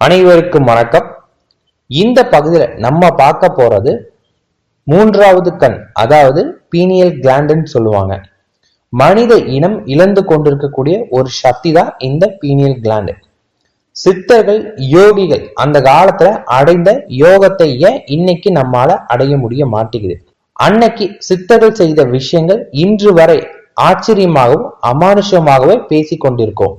அனைவருக்கும் வணக்கம். இந்த பகுதியில் நம்ம பார்க்க போறது மூன்றாவது கண் அதாவது பீனியல் கிளாண்டுன்னு சொல்லுவாங்க. மனித இனம் இழந்து கொண்டிருக்கக்கூடிய ஒரு சக்தி தான் இந்த பீனியல் கிளாண்டு சித்தர்கள் யோகிகள் அந்த காலத்துல அடைந்த யோகத்தை ஏன் இன்னைக்கு நம்மால அடைய முடிய மாட்டேங்குது? அன்னைக்கு சித்தர்கள் செய்த விஷயங்கள் இன்று வரை ஆச்சரியமாகவும் அமானுஷமாகவே பேசிக் கொண்டிருக்கோம்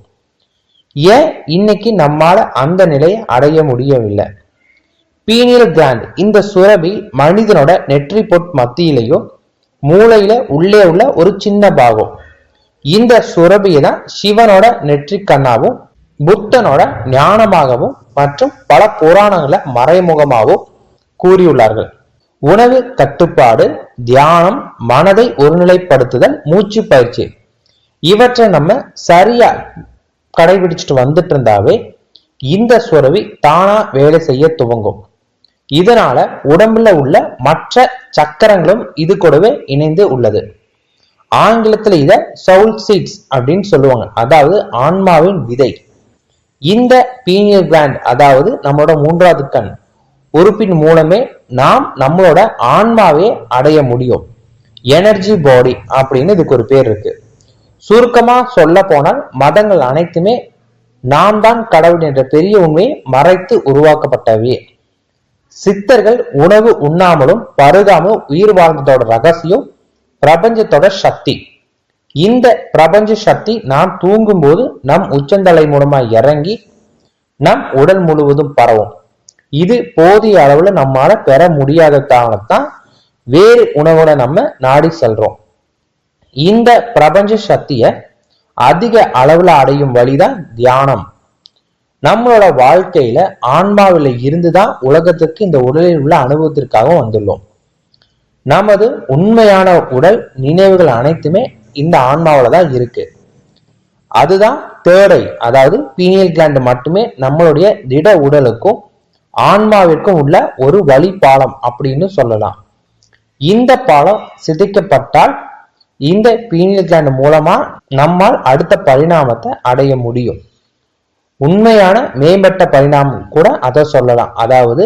ஏன் இன்னைக்கு நம்மால அந்த நிலையை அடைய முடியவில்லை? பீனியல் கிராண்ட் இந்த சுரபி மனிதனோட நெற்றி பொட் மத்தியிலையும் மூளையில உள்ளே உள்ள ஒரு சின்ன பாகம். இந்த சுரபியை தான் சிவனோட நெற்றி கண்ணாவும் புத்தனோட ஞானமாகவும் மற்றும் பல புராணங்களை மறைமுகமாகவும் கூறியுள்ளார்கள். உணவு கட்டுப்பாடு தியானம் மனதை ஒருநிலைப்படுத்துதல் மூச்சு பயிற்சி. இவற்றை நம்ம சரியா கடைபிடிச்சிட்டு வந்துட்டு இருந்தாவே இந்த சுரவி தானா வேலை செய்ய துவங்கும். இதனால உடம்புல உள்ள மற்ற சக்கரங்களும் இது கூடவே இணைந்து உள்ளது. ஆங்கிலத்துல இத சவுல் சீட்ஸ் அப்படின்னு சொல்லுவாங்க. அதாவது ஆன்மாவின் விதை. இந்த பீனியர் கிளாண்ட் அதாவது நம்மளோட மூன்றாவது கண் உறுப்பின் மூலமே நாம் நம்மளோட ஆன்மாவே அடைய முடியும். எனர்ஜி பாடி அப்படின்னு இதுக்கு ஒரு பேர் இருக்கு. சுருக்கமா சொல்ல போனால் மதங்கள் அனைத்துமே நாம் தான் கடவுள் என்ற பெரிய உண்மையை மறைத்து உருவாக்கப்பட்டவை சித்தர்கள் உணவு உண்ணாமலும் பருகாமலும் உயிர் வாழ்ந்ததோட ரகசியம் பிரபஞ்சத்தோட சக்தி. இந்த பிரபஞ்ச சக்தி நாம் தூங்கும்போது நம் உச்சந்தலை மூலமா இறங்கி நம் உடல் முழுவதும் பரவும். இது போதிய அளவுல நம்மால பெற முடியாததால்தான் வேறு உணவோட நம்ம நாடி செல்றோம். இந்த பிரபஞ்ச சக்திய அதிக அளவுல அடையும் வழிதான் தியானம். நம்மளோட வாழ்க்கையில ஆன்மாவில இருந்துதான் உலகத்துக்கு இந்த உடலில் உள்ள அனுபவத்திற்காக வந்துள்ளோம். நமது உண்மையான உடல் நினைவுகள் அனைத்துமே இந்த ஆன்மாவில தான் இருக்கு. அதுதான் தேடை அதாவது பீனியல் கிளாண்ட் மட்டுமே நம்மளுடைய திட உடலுக்கும் ஆன்மாவிற்கும் உள்ள ஒரு வழி பாலம் அப்படின்னு சொல்லலாம். இந்த பாலம் சிதைக்கப்பட்டால் இந்த பீனியல் கிளாண்ட் மூலமா நம்மால் அடுத்த பரிணாமத்தை அடைய முடியும். உண்மையான மேம்பட்ட பரிணாமம் கூட அதை சொல்லலாம். அதாவது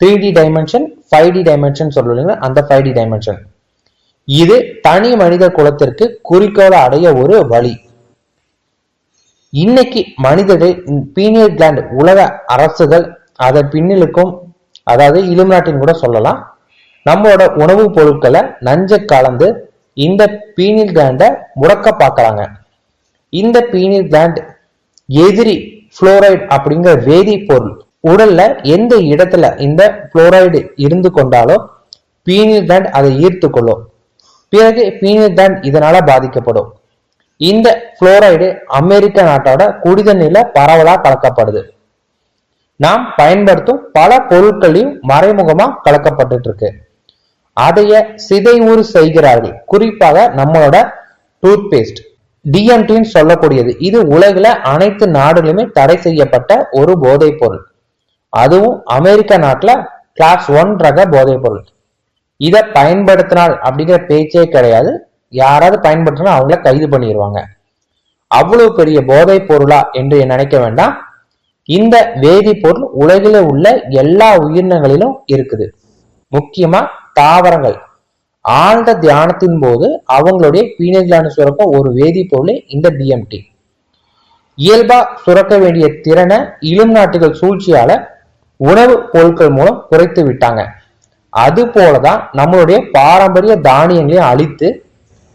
three D dimension five D dimension சொல்லுவீங்க அந்த ஃபைவ் டி டைமென்ஷன் இது தனி மனித குலத்திற்கு குறிக்கோளை அடைய ஒரு வழி. இன்னைக்கு மனிதர்கள் பீனியல் கிளாண்ட் உலக அரசுகள் அதன் பின்னிலுக்கும் அதாவது இலுமினாட்டின் கூட சொல்லலாம் நம்மளோட உணவுப் பொருட்களை நஞ்ச கலந்து இந்த பீனியல் கிளாண்டை முடக்க பார்க்குறாங்க. இந்த பீனியல் கிளாண்ட் எதிரி புளோரைடு அப்படிங்கிற வேதிப்பொருள் உடல்ல எந்த இடத்துல இந்த புளோரைடு இருந்து கொண்டாலோ பீனியல் கிளாண்ட் அதை ஈர்த்து கொள்ளும். பிறகு பீனியல் கிளாண்ட் இதனால பாதிக்கப்படும். இந்த புளோரைடு அமெரிக்க நாட்டோட குடிதண்ணீர்ல பரவலா கலக்கப்படுது. நாம் பயன்படுத்தும் பல பொருட்களையும் மறைமுகமா கலக்கப்பட்டு இருக்கு. அதைய சிதைவுறு செய்கிறார்கள். குறிப்பாக நம்மளோட டூத் பேஸ்ட் டிஎம்டின்னு சொல்லக்கூடியது. இது உலகில் அனைத்து நாடுகளுமே தடை செய்யப்பட்ட ஒரு போதைப் பொருள் அதுவும் அமெரிக்க நாட்டில் கிளாஸ் ஒன் ரக போதைப் பொருள் இதை பயன்படுத்தினால் அப்படிங்கிற பேச்சே கிடையாது. யாராவது பயன்படுத்தினா அவங்கள கைது பண்ணிடுவாங்க அவ்வளவு பெரிய போதைப் பொருளா என்று நினைக்க வேண்டாம். இந்த வேதிப்பொருள் உலகில உள்ள எல்லா உயிரினங்களிலும் இருக்குது. முக்கியமா தாவரங்கள். ஆழ்ந்த தியானத்தின் போது அவங்களுடைய பீனஜான சுரக்க ஒரு வேதிப்பொருளே இந்த டிஎம்டி இயல்பா சுரக்க வேண்டிய திறனை இளம் நாட்டுகள் சூழ்ச்சியால உணவு பொருட்கள் மூலம் குறைத்து விட்டாங்க. அது போலதான் நம்மளுடைய பாரம்பரிய தானியங்களையும் அழித்து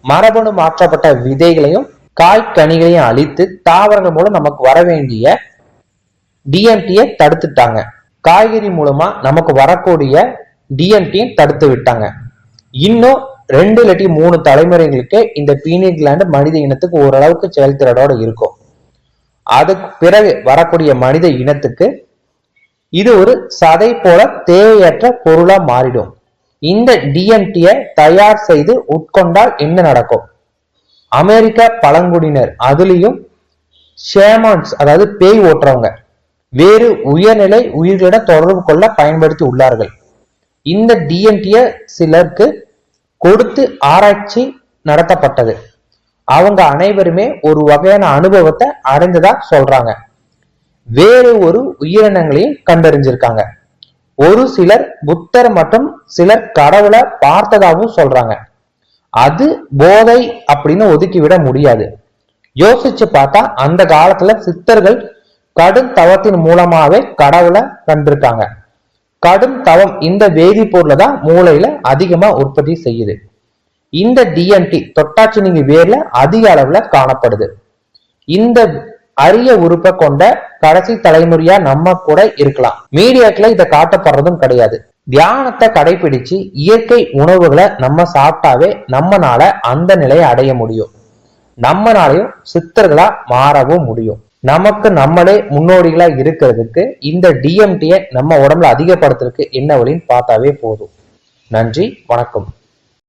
மரபணு மாற்றப்பட்ட விதைகளையும் காய்கனிகளையும் அழித்து தாவரங்கள் மூலம் நமக்கு வர வேண்டிய டிஎம்டியை தடுத்துட்டாங்க. காய்கறி மூலமா நமக்கு வரக்கூடிய டிஎன்டியும் தடுத்து விட்டாங்க. இன்னும் ரெண்டு இல்லாட்டி மூணு தலைமுறைகளுக்கு இந்த பீனியல் கிளாண்டு மனித இனத்துக்கு ஓரளவுக்கு செயல்திறனோட இருக்கும். அதுக்கு பிறகு வரக்கூடிய மனித இனத்துக்கு இது ஒரு சதை போல தேவையற்ற பொருளா மாறிடும். இந்த டிஎம்டியை தயார் செய்து உட்கொண்டால் என்ன நடக்கும்? அமெரிக்க பழங்குடியினர் அதுலயும் ஷேமான்ஸ் அதாவது பேய் ஓட்டுறவங்க வேறு உயர்நிலை உயிர்களிடம் தொடர்பு கொள்ள பயன்படுத்தி உள்ளார்கள். இந்த டிஎன்டிய சிலருக்கு கொடுத்து ஆராய்ச்சி நடத்தப்பட்டது. அவங்க அனைவருமே ஒரு வகையான அனுபவத்தை அடைந்ததா சொல்றாங்க. வேறு ஒரு உயிரினங்களையும் கண்டறிஞ்சிருக்காங்க. ஒரு சிலர் புத்தர் மற்றும் சிலர் கடவுளை பார்த்ததாகவும் சொல்றாங்க. அது போதை அப்படின்னு ஒதுக்கிவிட முடியாது. யோசிச்சு பார்த்தா அந்த காலத்துல சித்தர்கள் கடும் தவத்தின் மூலமாவே கடவுளை கண்டிருக்காங்க. கடும் தவம் இந்த வேதிப்பொருளை தான் மூளையில அதிகமா உற்பத்தி செய்யுது. இந்த டிஎன்டி தொட்டாச்சினிங்கி வேர்ல அதிக அளவுல காணப்படுது. இந்த அரிய உறுப்பை கொண்ட கடைசி தலைமுறையா நம்ம கூட இருக்கலாம். மீடியாக்ல இதை காட்டப்படுறதும் கிடையாது. தியானத்தை கடைபிடிச்சு இயற்கை உணவுகளை நம்ம சாப்பிட்டாவே நம்மனால அந்த நிலையை அடைய முடியும். நம்மனாலையும் சித்தர்களா மாறவும் முடியும். நமக்கு நம்மளே முன்னோடிகளா இருக்கிறதுக்கு இந்த டிஎம்டியை நம்ம உடம்புல அதிகப்படுத்துறதுக்கு என்ன வழின்னு பார்த்தாவே போதும். நன்றி வணக்கம்.